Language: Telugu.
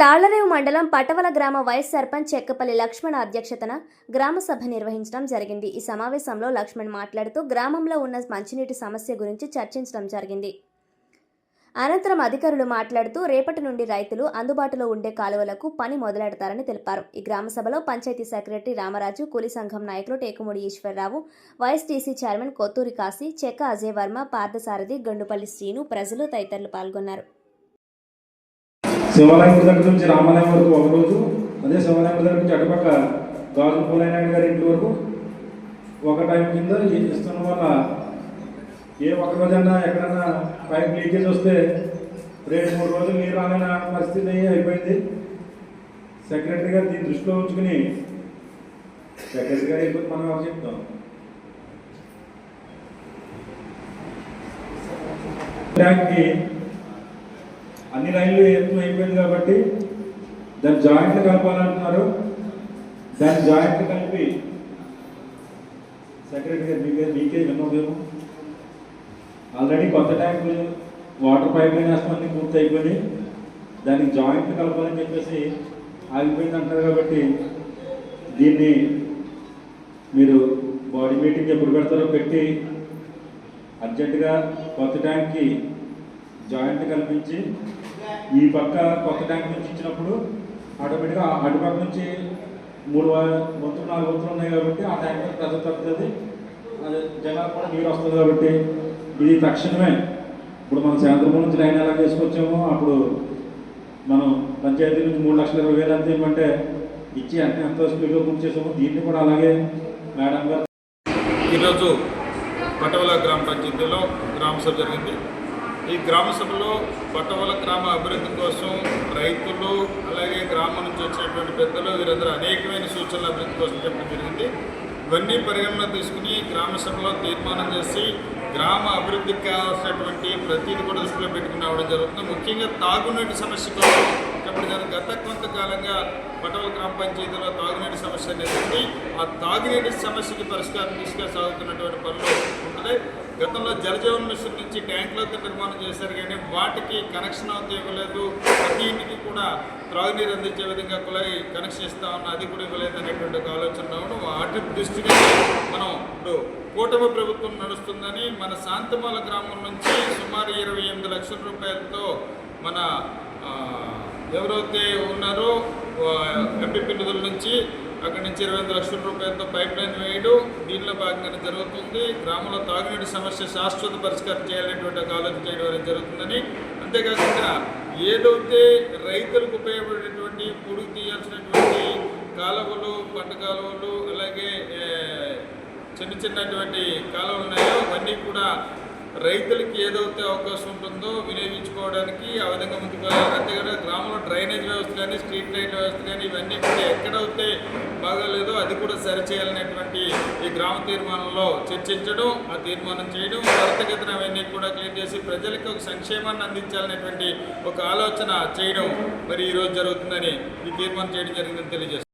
తాళ్ళరేవు మండలం పటవల గ్రామ వైస్ సర్పంచ్ చెక్కపల్లి లక్ష్మణ్ అధ్యక్షతన గ్రామ సభ నిర్వహించడం జరిగింది. ఈ సమావేశంలో లక్ష్మణ్ మాట్లాడుతూ గ్రామంలో ఉన్న మంచినీటి సమస్య గురించి చర్చించడం జరిగింది. అనంతరం అధికారులు మాట్లాడుతూ రేపటి నుండి రైతులు అందుబాటులో ఉండే కాలువలకు పని మొదలెడతారని తెలిపారు. ఈ గ్రామ సభలో పంచాయతీ సెక్రటరీ రామరాజు కూలి సంఘం నాయకులు Tekumudi Eswararao vice TC chairman Kotturi Kasi Chekka Ajay Varma Parthasarathi గండుపల్లి Srinu ప్రజలు తదితరులు పాల్గొన్నారు. శివాలయం దగ్గర నుంచి రామాలయం వరకు ఒకరోజు అదే శివాలయం దగ్గర నుంచి అటుపక్క గాజు పూలనాయుడు గారి ఇంటి వరకు ఒక టైం కింద ఇస్తున్న వల్ల ఏ ఒక్క రోజైనా ఎక్కడైనా పైప్ లీకేజ్ వస్తే రెండు మూడు రోజులు నీరు రాలేన పరిస్థితి అయిపోయింది. సెక్రటరీ గారు దీన్ని దృష్టిలో ఉంచుకుని సెక్రటరీ గారు ఇప్పుడు మనం ఎవరు చెప్తాం? ట్యాంక్కి అన్ని లైన్లు ఎత్తు అయిపోయింది కాబట్టి దాన్ని జాయింట్ కలపాలంటున్నారు. దాన్ని జాయింట్ కలిపి సెక్రటరీ గారు మీకే మీకే విన్నోదేమో ఆల్రెడీ కొత్త ట్యాంక్ వాటర్ పైప్ లైన్ వేస్తామని పూర్తి అయిపోయి దానికి జాయింట్ కలపాలని చెప్పేసి ఆగిపోయింది అంటారు కాబట్టి దీన్ని మీరు బాడీ మీటింగ్ ఎప్పుడు పెడతారో పెట్టి అర్జెంటుగా కొత్త ట్యాంక్కి జాయింట్ కల్పించి ఈ పక్క కొత్త ట్యాంక్ నుంచి ఇచ్చినప్పుడు ఆటోమేటిక్గా అటుపక్క నుంచి మూడు వంతులు నాలుగు వంతులు ఉన్నాయి కాబట్టి ఆ ట్యాంక్ ప్రజలు ప్రెజర్ తగ్గుతుంది. అది జనాలు కూడా నీరు వస్తుంది కాబట్టి ఇది తక్షణమే. ఇప్పుడు మనం సాయంత్రం నుంచి లైన్ ఎలా చేసుకొచ్చామో అప్పుడు మనం పంచాయతీ నుంచి మూడు లక్షల ఇరవై వేలు అంత ఇవ్వమంటే ఇచ్చి అన్ని ఎంతో స్పీడ్గా బుక్ చేసాము. దీన్ని కూడా అలాగే మేడం గారు ఈరోజు పటవల గ్రామ పంచాయతీలో గ్రామ సభ జరిగింది. ఈ గ్రామ సభలో పట్టవల గ్రామ అభివృద్ధి కోసం రైతులు అలాగే గ్రామం నుంచి వచ్చినటువంటి పెద్దలు వీరందరూ అనేకమైన సూచనలు అభివృద్ధి కోసం చెప్పడం జరిగింది. ఇవన్నీ పరిగణన తీసుకుని గ్రామ సభలో తీర్మానం చేసి గ్రామ అభివృద్ధికి కావాల్సినటువంటి ప్రతిదీ కూడా దృష్టిలో పెట్టుకుని రావడం జరుగుతుంది. ముఖ్యంగా తాగునీటి సమస్య కోసం గత కొంతకాలంగా పటవల గ్రామ పంచాయతీలో తాగునీటి సమస్య అనేది ఉంది. ఆ తాగునీటి సమస్యకి పరిష్కారం తీసుకెళ్ళసాగుతున్నటువంటి సాగుతున్నటువంటి పనులు ఉంటుంది గతంలో జలజీవన్ మిషన్ నుంచి ట్యాంకులతో నిర్మాణం చేశారు కానీ వాటికి కనెక్షన్ అవుతే ఇవ్వలేదు ప్రతి ఇంటికి కూడా త్రాగునీరు అందించే విధంగా కులాయి కనెక్షన్ ఇస్తా ఉన్న అది కూడా ఇవ్వలేదు అనేటువంటి ఆలోచన రావడం దృష్టిగా మనం ఇప్పుడు కూటమి ప్రభుత్వం నడుస్తుందని మన శాంతమాల గ్రామం నుంచి సుమారు ఇరవై ఎనిమిది లక్షల రూపాయలతో మన ఎవరైతే ఉన్నారో ఎంపీపీ నిధుల నుంచి అక్కడి నుంచి ఇరవై ఐదు లక్షల రూపాయలతో పైప్ లైన్ వేయడం దీనిలో భాగంగానే జరుగుతుంది. గ్రామంలో తాగునీటి సమస్య శాశ్వత పరిష్కారం చేయాలనేటువంటి ఒక ఆలోచన చేయడం అనేది జరుగుతుందని. అంతేకాకుండా ఏదైతే రైతులకు ఉపయోగపడే కాలువలు పంట కాలువలు అలాగే చిన్న చిన్నటువంటి కాలువలు ఉన్నాయో అవన్నీ కూడా రైతులకి ఏదైతే అవకాశం ఉంటుందో వినియోగించుకోవడానికి ఆ విధంగా ముందుకు అంతేకాదు గ్రామంలో డ్రైనేజ్ వ్యవస్థ కానీ స్ట్రీట్ లైట్ వ్యవస్థ కానీ ఇవన్నీ కూడా ఎక్కడైతే బాగాలేదో అది కూడా సరిచేయాలనేటువంటి ఈ గ్రామ తీర్మానంలో చర్చించడం ఆ తీర్మానం చేయడం త్వరితగతిన అవన్నీ కూడా క్లీన్ చేసి ప్రజలకు ఒక సంక్షేమాన్ని అందించాలనేటువంటి ఒక ఆలోచన చేయడం మరి ఈరోజు జరుగుతుందని ఈ తీర్మానం చేయడం జరిగిందని తెలియజేస్తుంది